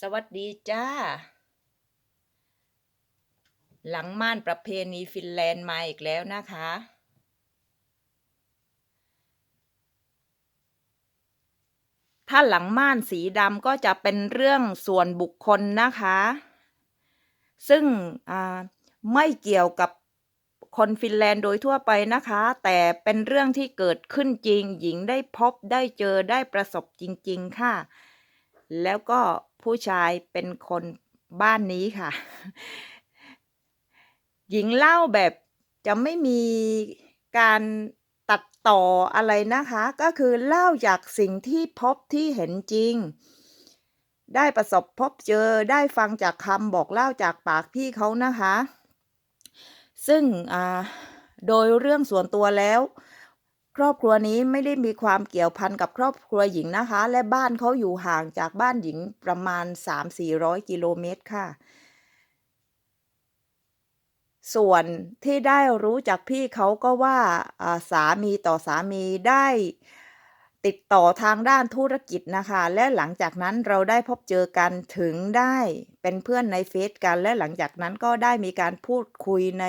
สวัสดีจ้า หลังม่านประเพณีฟินแลนด์มาอีกแล้วนะคะ ถ้าหลังม่านสีดำก็จะเป็นเรื่องส่วนบุคคลนะคะ ซึ่งไม่เกี่ยวกับคนฟินแลนด์โดยทั่วไปนะคะ แต่เป็นเรื่องที่เกิดขึ้นจริง หญิงได้พบได้เจอได้ประสบจริง ๆ ค่ะ แล้วก็ผู้ชายเป็นคนบ้านนี้ค่ะ หญิงเล่าแบบจะไม่มีการตัดต่ออะไรนะคะ ก็คือเล่าจากสิ่งที่พบที่เห็นจริง ได้ประสบพบเจอได้ฟังจากคำบอกเล่าจากปากพี่เขานะคะ ซึ่งโดยเรื่องส่วนตัวแล้ว ครอบครัวนี้ไม่ได้มีความเกี่ยวพันกับครอบครัวหญิงนะคะ และบ้านเขาอยู่ห่างจากบ้านหญิงประมาณ 3-400 กิโลเมตรค่ะ ส่วนที่ได้รู้จากพี่เขาก็ว่าสามีต่อสามีได้ติดต่อทางด้านธุรกิจนะคะ และหลังจากนั้นเราได้พบเจอกันถึงได้เป็นเพื่อนในเฟซกัน และหลังจากนั้นก็ได้มีการพูดคุยใน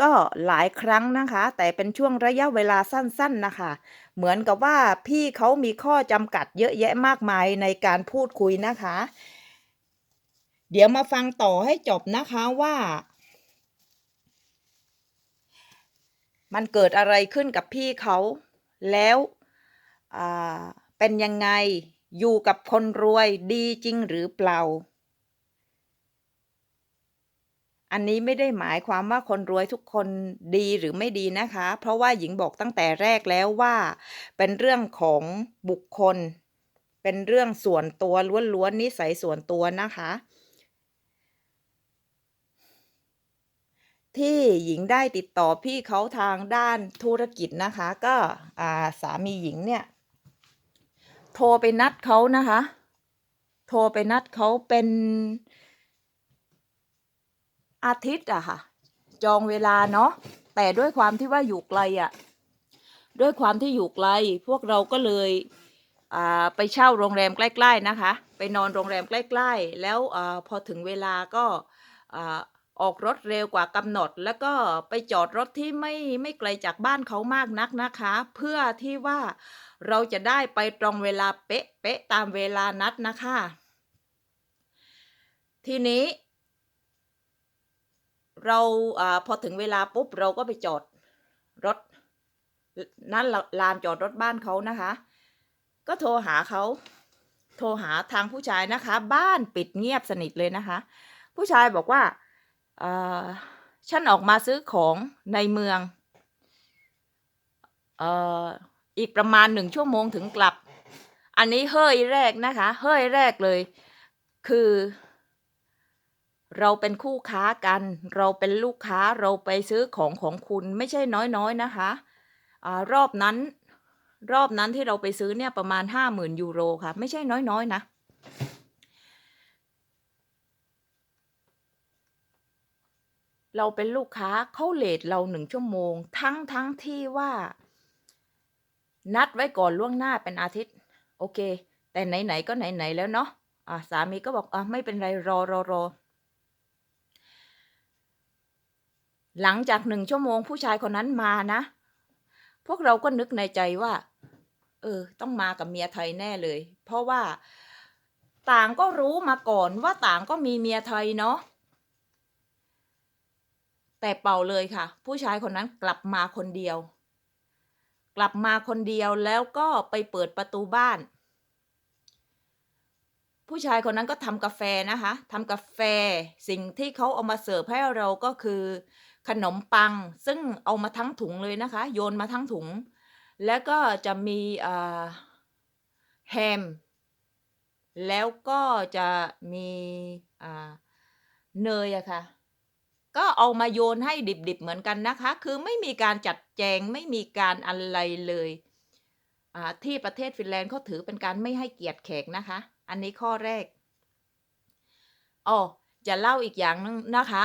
ก็หลายครั้งนะคะ แต่เป็นช่วงระยะเวลาสั้นๆนะคะ เหมือนกับว่าพี่เขามีข้อจำกัดเยอะแยะมากมายในการพูดคุยนะคะ เดี๋ยวมาฟังต่อให้จบนะคะว่า มันเกิดอะไรขึ้นกับพี่เขา แล้วเป็นยังไงอยู่กับคนรวยดีจริงหรือเปล่า อันนี้ไม่ได้หมายความว่าคนรวยทุกคนดีหรือไม่ดีนะคะ เพราะว่าหญิงบอกตั้งแต่แรกแล้วว่า เป็นเรื่องของบุคคล เป็นเรื่องส่วนตัวล้วนๆนิสัยส่วนตัวนะคะ ที่หญิงได้ติดต่อพี่เขาทางด้านธุรกิจนะคะ ก็อ่าสามีหญิงเนี่ย โทรไปนัดเขานะคะ โทรไปนัดเขาเป็น อาทิตย์อะค่ะ จองเวลาเนาะแต่ด้วยความที่ว่าอยู่ไกลอะด้วยความที่อยู่ไกลพวกเราก็เลยไปเช่าโรงแรมใกล้ ๆนะคะ ไปนอนโรงแรมใกล้ ๆ แล้วอพอถึงเวลาก็อออกรถเร็วกว่ากำหนด แล้วก็ไปจอดรถที่ไม่ไม่ไกลจากบ้านเขามากนักนะคะ เพื่อที่ว่าเราจะได้ไปตรงเวลาเป๊ะเป๊ะตามเวลานัดนะคะ ทีนี้ เราอพอถึงเวลาปุ๊บเราก็ไปจอดรถ นั่นลานจอดรถบ้านเขานะคะ ก็โทรหาเขาโทรหาทางผู้ชายนะคะ บ้านปิดเงียบสนิทเลยนะคะ ผู้ชายบอกว่าฉันออกมาซื้อของในเมืองเออีกประมาณหนึ่งชั่วโมงถึงกลับ อันนี้เฮ้ยแรกนะคะ เฮ้ยแรกเลย คือ เราเป็นคู่ค้ากัน เราเป็นลูกค้าเราไปซื้อของของคุณไม่ใช่น้อยๆนะคะอารอบนั้น รอบนั้นที่เราไปซื้อเนี่ยประมาณห้าหมื่นยูโรค่ะ ไม่ใช่น้อยๆนะเราเป็นลูกค้าเขาเลทเราหนึ่งชั่วโมง ทั้งทั้งที่ว่า นัดไว้ก่อนล่วงหน้าเป็นอาทิตย์ โอเค แต่ไหนๆก็ไหนๆแล้วเนาะอะสามีก็บอกอะไม่เป็นไรรอรอรอ หลังจากหนึ่งชั่วโมงผู้ชายคนนั้นมานะ พวกเราก็นึกในใจว่า เออ ต้องมากับเมียไทยแน่เลย เพราะว่าต่างก็รู้มาก่อนว่าต่างก็มีเมียไทยเนาะแต่เป่าเลยค่ะ ผู้ชายคนนั้นกลับมาคนเดียว กลับมาคนเดียวแล้วก็ไปเปิดประตูบ้าน ผู้ชายคนนั้นก็ทำกาแฟนะคะทำกาแฟสิ่งที่เขาเอามาเสิร์ฟให้เราก็คือ ขนมปัง ซึ่งเอามาทั้งถุงเลยนะคะ โยนมาทั้งถุง แล้วก็จะมีแฮม แล้วก็จะมีเนยอะค่ะ ก็เอามาโยนให้ดิบๆเหมือนกันนะคะ คือไม่มีการจัดแจงไม่มีการอะไรเลยที่ประเทศฟินแลนด์เขาถือเป็นการไม่ให้เกียรติแขกนะคะ อันนี้ข้อแรกอ๋อจะเล่าอีกอย่างนึงนะคะ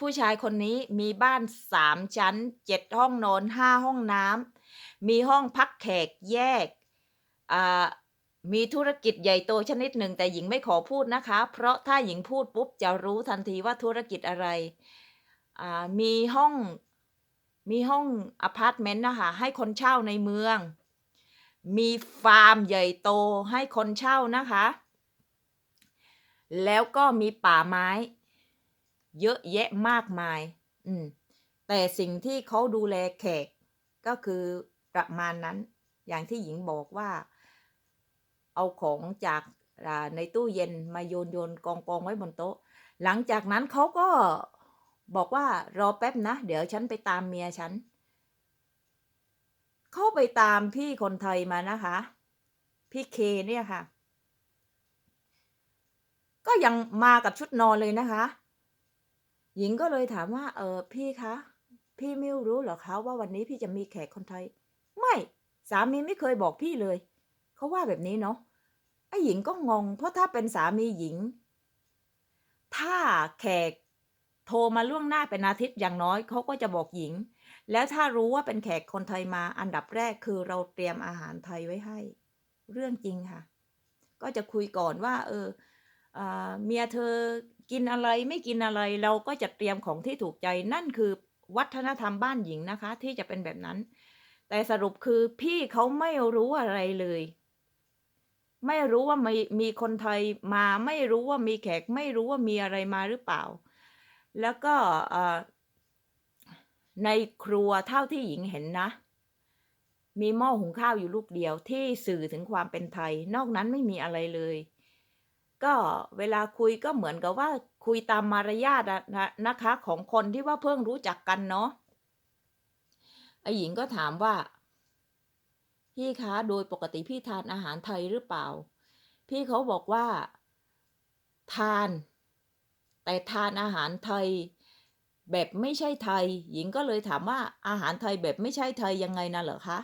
ผู้ชายคนนี้มีบ้านสามชั้นเจ็ดห้องนอนห้าห้องน้ำมีห้องพักแขกแยกมีธุรกิจใหญ่โตชนิดหนึ่ง แต่หญิงไม่ขอพูดนะคะ เพราะถ้าหญิงพูดปุ๊บจะรู้ทันทีว่าธุรกิจอะไร มีห้องมีห้องอพาร์ตเมนต์นะคะให้คนเช่าในเมือง มีฟาร์มใหญ่โตให้คนเช่านะคะ แล้วก็มีป่าไม้ เยอะแยะมากมาย อืม แต่สิ่งที่เขาดูแลแขก ก็คือประมาณนั้น อย่างที่หญิงบอกว่า เอาของจากในตู้เย็นมาโยนๆกองๆไว้บนโต๊ะ หลังจากนั้นเขาก็บอกว่า"รอแป๊บนะ เดี๋ยวฉันไปตามเมียฉัน"เขาไปตามพี่คนไทยมานะคะ พี่เคเนี่ยค่ะ ก็ยังมากับชุดนอนเลยนะคะ หญิงก็เลยถามว่า"เออพี่คะ พี่ไม่รู้เหรอคะว่าวันนี้พี่จะมีแขกคนไทย?""ไม่สามีไม่เคยบอกพี่เลย"เขาว่าแบบนี้เนาะไอ้หญิงก็งง เพราะถ้าเป็นสามีหญิง ถ้าแขกโทรมาล่วงหน้าเป็นอาทิตย์อย่างน้อยเขาก็จะบอกหญิง แล้วถ้ารู้ว่าเป็นแขกคนไทยมาอันดับแรกคือเราเตรียมอาหารไทยไว้ให้ เรื่องจริงค่ะ ก็จะคุยก่อนว่า เอออ่าเมียเธอ กินอะไรไม่กินอะไรเราก็จะเตรียมของที่ถูกใจนั่นคือวัฒนธรรมบ้านหญิงนะคะ ที่จะเป็นแบบนั้น แต่สรุปคือพี่เขาไม่รู้อะไรเลย ไม่รู้ว่ามีมีคนไทยมาไม่รู้ว่ามีแขกไม่รู้ว่ามีอะไรมาหรือเปล่า แล้วก็ในครัวเท่าที่หญิงเห็นนะ มีหม้อหุงข้าวอยู่ลูกเดียวที่สื่อถึงความเป็นไทย นอกนั้นไม่มีอะไรเลย ก็เวลาคุยก็เหมือนกับว่าคุยตามมารยาทอะนะนะคะ ของคนที่ว่าเพิ่งรู้จักกันเนาะไอ้หญิงก็ถามว่า"พี่คะโดยปกติพี่ทานอาหารไทยหรือเปล่า?"พี่เขาบอกว่า"ทาน แต่ทานอาหารไทย แบบไม่ใช่ไทย"หญิงก็เลยถามว่า"อาหารไทยแบบไม่ใช่ไทยยังไงน่ะเหรอคะ?"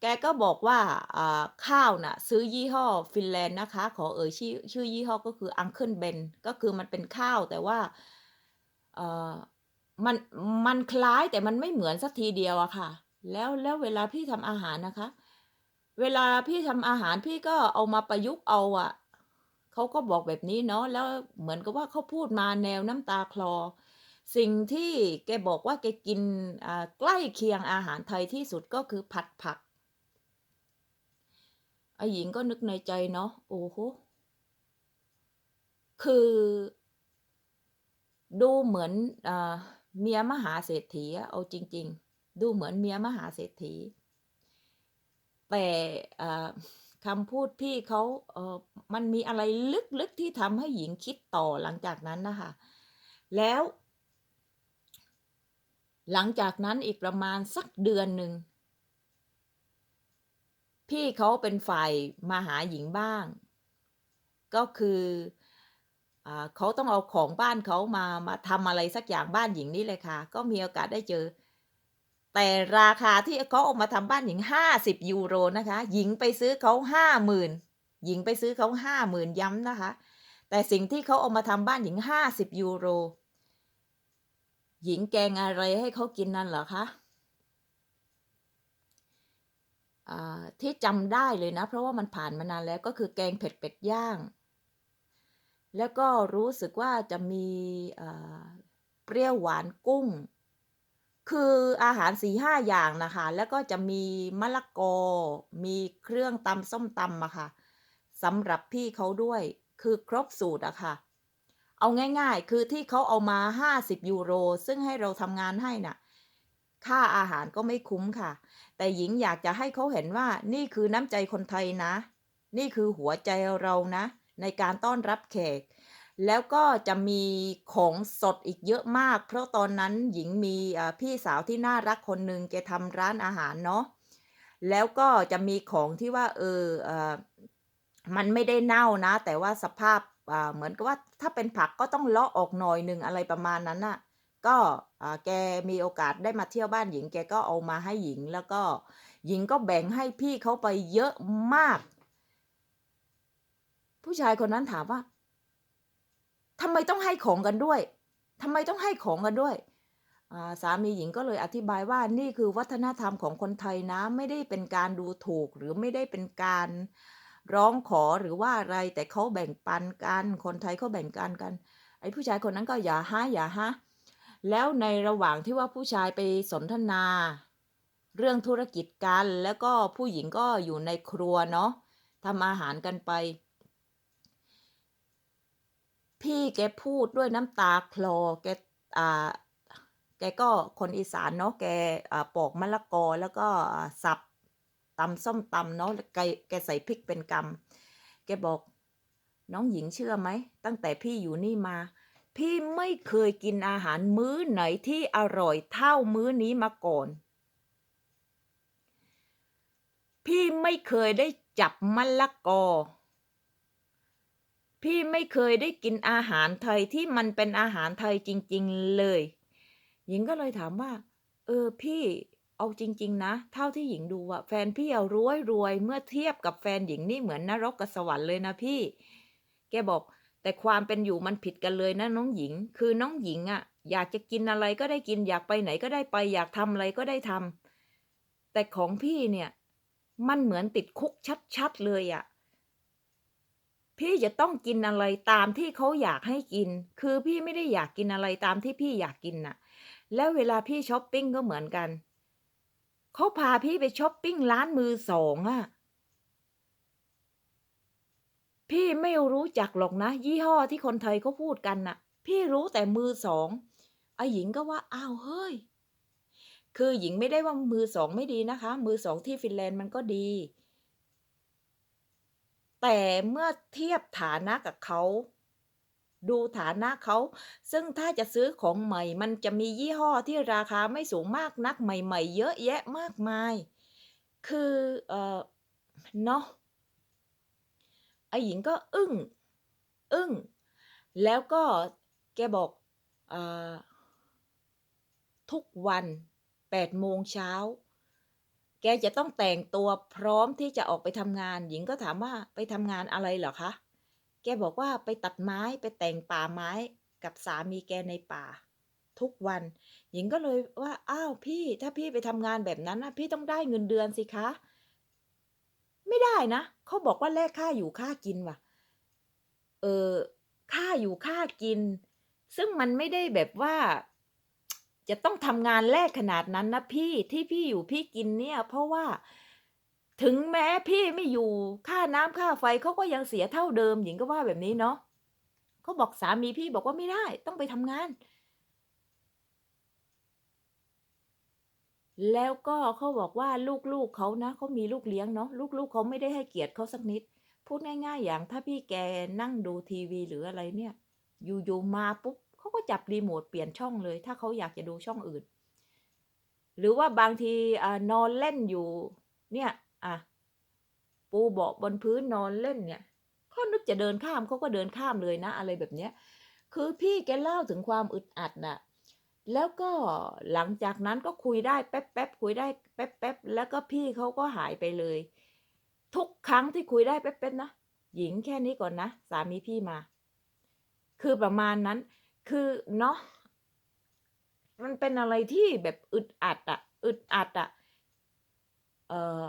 แกก็บอกว่าอ่าข้าวน่ะซื้อยี่ห้อฟินแลนด์นะคะ ขอเอ่ยชื่อชื่อยี่ห้อก็คือ Uncle Ben ก็คือมันเป็นข้าวแต่ว่าเอ่อมันมันคล้ายแต่มันไม่เหมือนสักทีเดียวอะค่ะ แล้วแล้วเวลาพี่ทำอาหารนะคะ เวลาพี่ทำอาหารพี่ก็เอามาประยุกต์เอาอะเขาก็บอกแบบนี้เนาะแล้วเหมือนกับว่าเขาพูดมาแนวน้ำตาคลอ สิ่งที่แกบอกว่าแกกินใกล้เคียงอาหารไทยที่สุดก็คือผัดผัก ไอ้หญิงก็นึกในใจเนาะโอ้โฮคือ ดูเหมือนอเมียมหาเศรษฐีเอาจริง ๆ ดูเหมือนเมียมหาเศรษฐี แต่คำพูดพี่เขาเออมันมีอะไรลึกๆที่ทำให้หญิงคิดต่อหลังจากนั้นนะคะแล้ว หลังจากนั้นอีกประมาณสักเดือนหนึ่ง พี่เขาเป็นฝ่ายมาหาหญิงบ้าง ก็คืออเขาต้องเอาของบ้านเขามามาทำอะไรสักอย่างบ้านหญิงนี่เลยค่ะ ก็มีโอกาสได้เจอ แต่ราคาที่เขาเอามาทำบ้านหญิง50ยูโรนะคะ หญิงไปซื้อเขา50,000หญิงไปซื้อเขา50,000ย้ำนะคะ แต่สิ่งที่เขาเอามาทำบ้านหญิง50ยูโร หญิงแกงอะไรให้เขากินนั่นเหรอคะ?อ่า ที่จำได้เลยนะ เพราะว่ามันผ่านมานานแล้วก็คือแกงเผ็ดเป็ดย่าง แล้วก็รู้สึกว่าจะมีเปรี้ยวหวานกุ้ง คืออาหาร4-5อย่างนะคะ แล้วก็จะมีมะละกอ มีเครื่องตำส้มตำอะค่ะสำหรับพี่เขาด้วย คือครบสูตรอะค่ะ เอาง่ายๆ คือที่เขาเอามา 50 ยูโร ซึ่งให้เราทำงานให้น่ะ ค่าอาหารก็ไม่คุ้มค่ะ แต่หญิงอยากจะให้เขาเห็นว่านี่คือน้ำใจคนไทยนะ นี่คือหัวใจเรานะ ในการต้อนรับแขก แล้วก็จะมีของสดอีกเยอะมาก เพราะตอนนั้นหญิงมีพี่สาวที่น่ารักคนหนึ่งแกทำร้านอาหารเนาะแล้วก็จะมีของที่ว่าเออเออมันไม่ได้เน่านะ แต่ว่าสภาพเหมือนกับว่าถ้าเป็นผักก็ต้องเลาะออกหน่อยหนึ่งอะไรประมาณนั้นน่ะ ก็แกมีโอกาสได้มาเที่ยวบ้านหญิง แกก็เอามาให้หญิง แล้วก็หญิงก็แบ่งให้พี่เขาไปเยอะมาก ผู้ชายคนนั้นถามว่า"ทำไมต้องให้ของกันด้วย?ทำไมต้องให้ของกันด้วย?"าสามีหญิงก็เลยอธิบายว่า"นี่คือวัฒนธรรมของคนไทยนะไม่ได้เป็นการดูถูกหรือไม่ได้เป็นการร้องขอหรือว่าอะไรแต่เขาแบ่งปันกัน คนไทยเขาแบ่งกันกัน ไอ้ผู้ชายคนนั้นก็อย่าฮะอย่าฮะ แล้วในระหว่างที่ว่าผู้ชายไปสนทนา เรื่องธุรกิจกัน แล้วก็ผู้หญิงก็อยู่ในครัวเนาะทำอาหารกันไป พี่แกพูดด้วยน้ำตาคลอแกอ่าแกก็คนอีสานเนาะแกอ่าปอกมะละกอแล้วก็สับตำส้มตำเนาะแกแกใส่พริกเป็นกำแกบอกน้องหญิงเชื่อไหม ตั้งแต่พี่อยู่นี่มา พี่ไม่เคยกินอาหารมื้อไหนที่อร่อยเท่ามื้อนี้มาก่อน พี่ไม่เคยได้จับมะละกอ พี่ไม่เคยได้กินอาหารไทยที่มันเป็นอาหารไทยจริง ๆเลย หญิงก็เลยถามว่า เออพี่เอาจริง ๆ นะ เท่าที่หญิงดูอะแฟนพี่เอะรวยรวยเมื่อเทียบกับแฟนหญิงนี่เหมือนนรกกับสวรรค์เลยนะพี่ แกบอก แต่ความเป็นอยู่มันผิดกันเลยนะน้องหญิง คือน้องหญิงอะอยากจะกินอะไรก็ได้กินอยากไปไหนก็ได้ไป อยากทำอะไรก็ได้ทำแต่ของพี่เนี่ย มันเหมือนติดคุกชัดๆเลยอะพี่จะต้องกินอะไรตามที่เขาอยากให้กิน คือพี่ไม่ได้อยากกินอะไรตามที่พี่อยากกินน่ะ แล้วเวลาพี่ชอปปิ้งก็เหมือนกัน เขาพาพี่ไปชอปปิ้งร้านมือสองอะ พี่ไม่รู้จักหรอกนะ ยี่ห้อที่คนไทยเขาพูดกันน่ะ พี่รู้แต่มือสองไอ้หญิงก็ว่าอ้าวเฮ้ย คือหญิงไม่ได้ว่ามือสองไม่ดีนะคะ มือสองที่ฟินแลนด์มันก็ดี แต่เมื่อเทียบฐานะกับเขาดูฐานะเขา ซึ่งถ้าจะซื้อของใหม่ มันจะมียี่ห้อที่ราคาไม่สูงมากนักใหม่ ๆ เยอะแยะมากมาย คือ เอ่อเนาะ หญิงก็อึ้ง อึ้ง แล้วก็แกบอกอทุกวัน8โมงเช้า แกจะต้องแต่งตัวพร้อมที่จะออกไปทำงาน หญิงก็ถามว่าไปทำงานอะไรเหรอคะ แกบอกว่าไปตัดไม้ไปแต่งป่าไม้กับสามีแกในป่า ทุกวัน หญิงก็เลยว่า อ้าวพี่ ถ้าพี่ไปทำงานแบบนั้นนะพี่ต้องได้เงินเดือนสิคะ ไม่ได้นะ เขาบอกว่าแลกค่าอยู่ค่ากินว่ะ เออค่าอยู่ค่ากิน ซึ่งมันไม่ได้แบบว่า จะต้องทำงานแลกขนาดนั้นนะพี่ที่พี่อยู่พี่กินเนี่ย เพราะว่าถึงแม้พี่ไม่อยู่ค่าน้ำค่าไฟเขาก็ยังเสียเท่าเดิมหญิงก็ว่าแบบนี้เนาะเขาบอกสามีพี่บอกว่าไม่ได้ ต้องไปทำงาน แล้วก็เขาบอกว่าลูกๆเขานะเขามีลูกเลี้ยงเนาะลูกๆเขาไม่ได้ให้เกียรติเขาสักนิด พูดง่ายๆ อย่างถ้าพี่แกนั่งดูทีวีหรืออะไรเนี่ย อยู่ๆมาปุ๊บเขาก็จับรีโมตเปลี่ยนช่องเลย ถ้าเขาอยากจะดูช่องอื่น หรือว่าบางทีอนอนเล่นอยู่ เนี่ยอ่าปูเบาะบนพื้นนอนเล่นเนี่ยเขานึกจะเดินข้ามเขาก็เดินข้ามเลยนะ อะไรแบบเนี้ยคือพี่แกเล่าถึงความอึดอัดน่ะ แล้วก็หลังจากนั้นก็คุยได้แป๊บๆคุยได้แป๊บๆแล้วก็พี่เขาก็หายไปเลย ทุกครั้งที่คุยได้แป๊บๆนะหญิงแค่นี้ก่อนนะสามีพี่มา คือประมาณนั้น คือเนาะมันเป็นอะไรที่แบบอึดอัดอะอึดอัดอะเอ่อ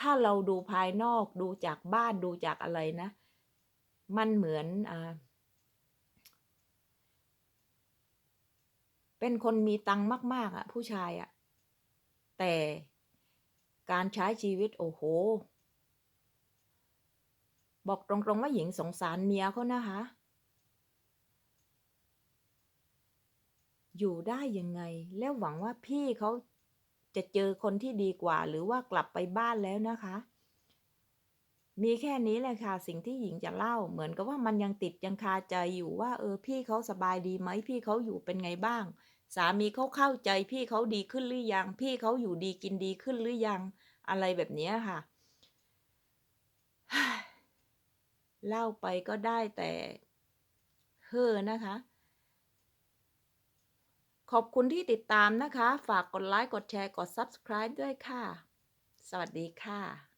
ถ้าเราดูภายนอกดูจากบ้านดูจากอะไรนะ มันเหมือนอ่า เป็นคนมีตังค์มาก ๆอะผู้ชายอะแต่การใช้ชีวิตโอ้โฮบอกตรงๆว่าหญิงสงสารเมียเขานะคะ อยู่ได้ยังไง แล้วหวังว่าพี่เขาจะเจอคนที่ดีกว่า หรือว่ากลับไปบ้านแล้วนะคะ มีแค่นี้แหละค่ะ สิ่งที่หญิงจะเล่า เหมือนกับว่ามันยังติดยังคาใจอยู่ว่า เออพี่เขาสบายดีไหมพี่เขาอยู่เป็นไงบ้าง สามีเขาเข้าใจพี่เขาดีขึ้นหรือยัง พี่เขาอยู่ดีกินดีขึ้นหรือยังอะไรแบบนี้ค่ะ เล่าไปก็ได้แต่เฮ่อนะคะ ขอบคุณที่ติดตามนะคะ ฝากกดไลก์กดแชร์ กด Subscribe ด้วยค่ะ สวัสดีค่ะ